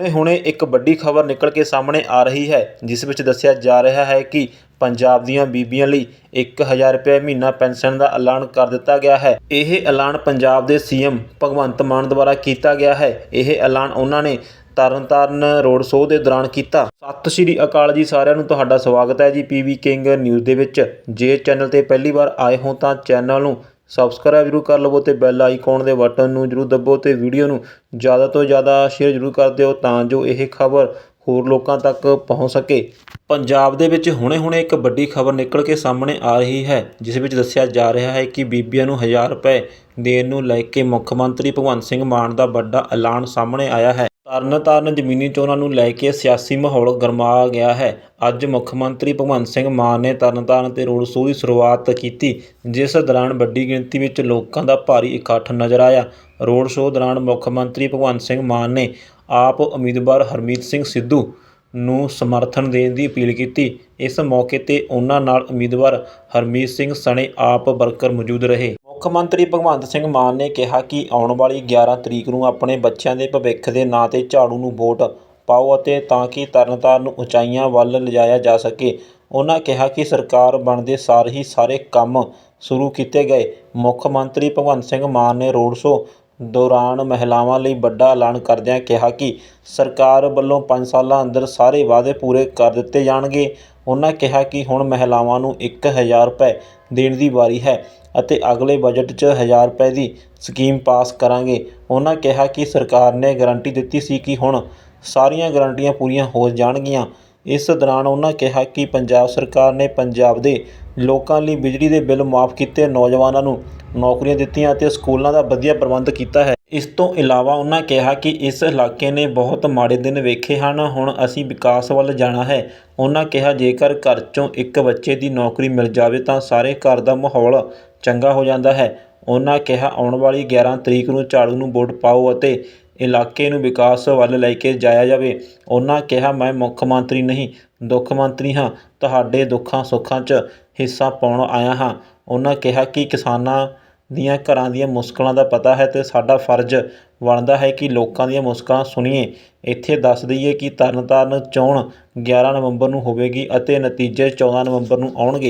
ਹੁਣੇ-ਹੁਣੇ ਇੱਕ ਵੱਡੀ ਖਬਰ ਨਿਕਲ ਕੇ ਸਾਹਮਣੇ ਆ ਰਹੀ ਹੈ, ਜਿਸ ਵਿੱਚ ਦੱਸਿਆ ਜਾ ਰਿਹਾ ਹੈ ਕਿ ਪੰਜਾਬ ਦੀਆਂ ਬੀਬੀਆਂ ਲਈ 1000 ਰੁਪਏ ਮਹੀਨਾ ਪੈਨਸ਼ਨ ਦਾ ਐਲਾਨ ਕਰ ਦਿੱਤਾ ਗਿਆ ਹੈ। ਇਹ ਐਲਾਨ ਪੰਜਾਬ ਦੇ ਸੀਐਮ ਭਗਵੰਤ ਮਾਨ ਦੁਆਰਾ ਕੀਤਾ ਗਿਆ ਹੈ। ਇਹ ਐਲਾਨ ਉਹਨਾਂ ਨੇ ਤਰਨਤਾਰਨ ਰੋਡ ਸ਼ੋਅ ਦੇ ਦੌਰਾਨ ਕੀਤਾ। ਸਤਿ ਸ਼੍ਰੀ ਅਕਾਲ ਜੀ ਸਾਰਿਆਂ ਨੂੰ, ਤੁਹਾਡਾ ਸਵਾਗਤ ਹੈ ਜੀ ਪੀਵੀ ਕਿੰਗ ਨਿਊਜ਼ ਦੇ ਵਿੱਚ। ਜੇ ਚੈਨਲ ਤੇ ਪਹਿਲੀ ਵਾਰ ਆਏ ਹੋ ਤਾਂ ਚੈਨਲ ਨੂੰ ਸਬਸਕ੍ਰਾਈਬ ਜ਼ਰੂਰ ਕਰ ਲਵੋ ਅਤੇ ਬੈਲ ਆਈਕਨ ਦੇ ਬਟਨ ਨੂੰ ਜ਼ਰੂਰ ਦੱਬੋ ਅਤੇ ਵੀਡੀਓ ਨੂੰ ਜ਼ਿਆਦਾ ਤੋਂ ਜ਼ਿਆਦਾ ਸ਼ੇਅਰ ਜ਼ਰੂਰ ਕਰ ਦਿਓ ਤਾਂ ਜੋ ਇਹ ਖਬਰ ਹੋਰ ਲੋਕਾਂ ਤੱਕ ਪਹੁੰਚ ਸਕੇ। ਪੰਜਾਬ ਦੇ ਵਿੱਚ ਹੁਣੇ-ਹੁਣੇ ਇੱਕ ਵੱਡੀ ਖਬਰ ਨਿਕਲ ਕੇ ਸਾਹਮਣੇ ਆ ਰਹੀ ਹੈ, ਜਿਸ ਵਿੱਚ ਦੱਸਿਆ ਜਾ ਰਿਹਾ ਹੈ ਕਿ ਬੀਬੀਆਂ ਨੂੰ 1000 ਰੁਪਏ ਦੇਣ ਨੂੰ ਲੈ ਕੇ ਮੁੱਖ ਮੰਤਰੀ ਭਗਵੰਤ ਸਿੰਘ ਮਾਨ ਦਾ ਵੱਡਾ ਐਲਾਨ ਸਾਹਮਣੇ ਆਇਆ ਹੈ। ਤਰਨਤਾਰਨ ਜ਼ਮੀਨੀ ਚੋਣਾਂ ਨੂੰ ਲੈ ਕੇ ਸਿਆਸੀ ਮਾਹੌਲ ਗਰਮਾ ਗਿਆ ਹੈ। ਅੱਜ ਮੁੱਖ ਮੰਤਰੀ ਭਗਵੰਤ ਸਿੰਘ ਮਾਨ ਨੇ ਤਰਨਤਾਰਨ ਤੇ ਰੋਡ ਸ਼ੋਅ ਦੀ ਸ਼ੁਰੂਆਤ ਕੀਤੀ, ਜਿਸ ਦੌਰਾਨ ਵੱਡੀ ਗਿਣਤੀ ਵਿੱਚ ਲੋਕਾਂ ਦਾ ਭਾਰੀ ਇਕੱਠ ਨਜ਼ਰ ਆਇਆ। ਰੋਡ ਸ਼ੋਅ ਦੌਰਾਨ ਮੁੱਖ ਮੰਤਰੀ ਭਗਵੰਤ ਸਿੰਘ ਮਾਨ ਨੇ ਆਪ ਉਮੀਦਵਾਰ ਹਰਮੀਤ ਸਿੰਘ ਸਿੱਧੂ ਨੂੰ ਸਮਰਥਨ ਦੇਣ ਦੀ ਅਪੀਲ ਕੀਤੀ। ਇਸ ਮੌਕੇ ਤੇ ਉਹਨਾਂ ਨਾਲ ਉਮੀਦਵਾਰ ਹਰਮੀਤ ਸਿੰਘ ਸਣੇ ਆਪ ਵਰਕਰ ਮੌਜੂਦ ਰਹੇ। ਮੁੱਖ ਮੰਤਰੀ ਭਗਵੰਤ ਸਿੰਘ ਮਾਨ ਨੇ ਕਿਹਾ ਕਿ ਆਉਣ ਵਾਲੀ 11 ਤਰੀਕ ਨੂੰ ਆਪਣੇ ਬੱਚਿਆਂ ਦੇ ਭਵਿੱਖ ਦੇ ਨਾਂ ਤੇ ਝਾੜੂ ਨੂੰ ਵੋਟ ਪਾਓ ਅਤੇ ਤਾਂ ਕਿ ਤਰਨਤਾਰਨ ਨੂੰ ਉਚਾਈਆਂ ਵੱਲ ਲਿਜਾਇਆ ਜਾ ਸਕੇ। ਉਹਨਾਂ ਕਿਹਾ ਕਿ ਸਰਕਾਰ ਬਣਦੇ ਸਾਰ ਹੀ ਸਾਰੇ ਕੰਮ ਸ਼ੁਰੂ ਕੀਤੇ ਗਏ। ਮੁੱਖ ਮੰਤਰੀ ਭਗਵੰਤ ਸਿੰਘ ਮਾਨ ਨੇ ਰੋਡ ਸ਼ੋਅ ਦੌਰਾਨ ਮਹਿਲਾਵਾਂ ਲਈ ਵੱਡਾ ਐਲਾਨ ਕਰਦਿਆਂ ਕਿਹਾ ਕਿ ਸਰਕਾਰ ਵੱਲੋਂ 5 ਸਾਲਾਂ ਅੰਦਰ ਸਾਰੇ ਵਾਅਦੇ ਪੂਰੇ ਕਰ ਦਿੱਤੇ ਜਾਣਗੇ। ਉਹਨਾਂ ਕਿਹਾ ਕਿ ਹੁਣ ਮਹਿਲਾਵਾਂ ਨੂੰ ਇੱਕ ਹਜ਼ਾਰ ਰੁਪਏ ਦੇਣ ਦੀ ਵਾਰੀ ਹੈ ਅਤੇ ਅਗਲੇ ਬਜਟ 'ਚ ਹਜ਼ਾਰ ਰੁਪਏ ਦੀ ਸਕੀਮ ਪਾਸ ਕਰਾਂਗੇ। ਉਹਨਾਂ ਕਿਹਾ ਕਿ ਸਰਕਾਰ ਨੇ ਗਰੰਟੀ ਦਿੱਤੀ ਸੀ ਕਿ ਹੁਣ ਸਾਰੀਆਂ ਗਰੰਟੀਆਂ ਪੂਰੀਆਂ ਹੋ ਜਾਣਗੀਆਂ। ਇਸ ਦੌਰਾਨ ਉਹਨਾਂ ਕਿਹਾ ਕਿ ਪੰਜਾਬ ਸਰਕਾਰ ਨੇ ਪੰਜਾਬ ਦੇ ਲੋਕਾਂ ਲਈ ਬਿਜਲੀ ਦੇ ਬਿੱਲ ਮਾਫ ਕੀਤੇ। ਨੌਜਵਾਨਾਂ ਨੂੰ ਨੌਕਰੀਆਂ ਦਿੱਤੀਆਂ ਅਤੇ ਸਕੂਲਾਂ ਦਾ ਵਧੀਆ ਪ੍ਰਬੰਧ ਕੀਤਾ ਹੈ। ਇਸ ਤੋਂ ਇਲਾਵਾ ਉਹਨਾਂ ਕਿਹਾ ਕਿ ਇਸ ਇਲਾਕੇ ਨੇ ਬਹੁਤ ਮਾੜੇ ਦਿਨ ਵੇਖੇ ਹਨ, ਹੁਣ ਅਸੀਂ ਵਿਕਾਸ ਵੱਲ ਜਾਣਾ ਹੈ। ਉਹਨਾਂ ਕਿਹਾ, ਜੇਕਰ ਘਰ 'ਚੋਂ ਇੱਕ ਬੱਚੇ ਦੀ ਨੌਕਰੀ ਮਿਲ ਜਾਵੇ ਤਾਂ ਸਾਰੇ ਘਰ ਦਾ ਮਾਹੌਲ ਚੰਗਾ ਹੋ ਜਾਂਦਾ ਹੈ। ਉਹਨਾਂ ਕਿਹਾ, ਆਉਣ ਵਾਲੀ 11 ਤਰੀਕ ਨੂੰ ਝਾੜੂ ਨੂੰ ਵੋਟ ਪਾਓ ਅਤੇ ਇਲਾਕੇ ਨੂੰ ਵਿਕਾਸ ਵੱਲ ਲੈ ਕੇ ਜਾਇਆ ਜਾਵੇ। ਉਹਨਾਂ ਕਿਹਾ, ਮੈਂ ਮੁੱਖ ਮੰਤਰੀ ਨਹੀਂ, ਦੁੱਖ ਮੰਤਰੀ ਹਾਂ। ਤੁਹਾਡੇ ਦੁੱਖਾਂ ਸੁੱਖਾਂ 'ਚ ਹਿੱਸਾ ਪਾਉਣ ਆਇਆ ਹਾਂ। ਉਹਨਾਂ ਕਿਹਾ ਕਿ ਕਿਸਾਨਾਂ ਦੀਆਂ ਘਰਾਂ ਦੀਆਂ ਮੁਸ਼ਕਲਾਂ ਦਾ ਪਤਾ ਹੈ ਅਤੇ ਸਾਡਾ ਫਰਜ਼ ਬਣਦਾ ਹੈ ਕਿ ਲੋਕਾਂ ਦੀਆਂ ਮੁਸ਼ਕਲਾਂ ਸੁਣੀਏ। ਇੱਥੇ ਦੱਸ ਦੇਈਏ ਕਿ ਤਰਨਤਾਰਨ ਚੋਣ 11 ਨਵੰਬਰ ਨੂੰ ਹੋਵੇਗੀ ਅਤੇ ਨਤੀਜੇ 14 ਨਵੰਬਰ ਨੂੰ ਆਉਣਗੇ।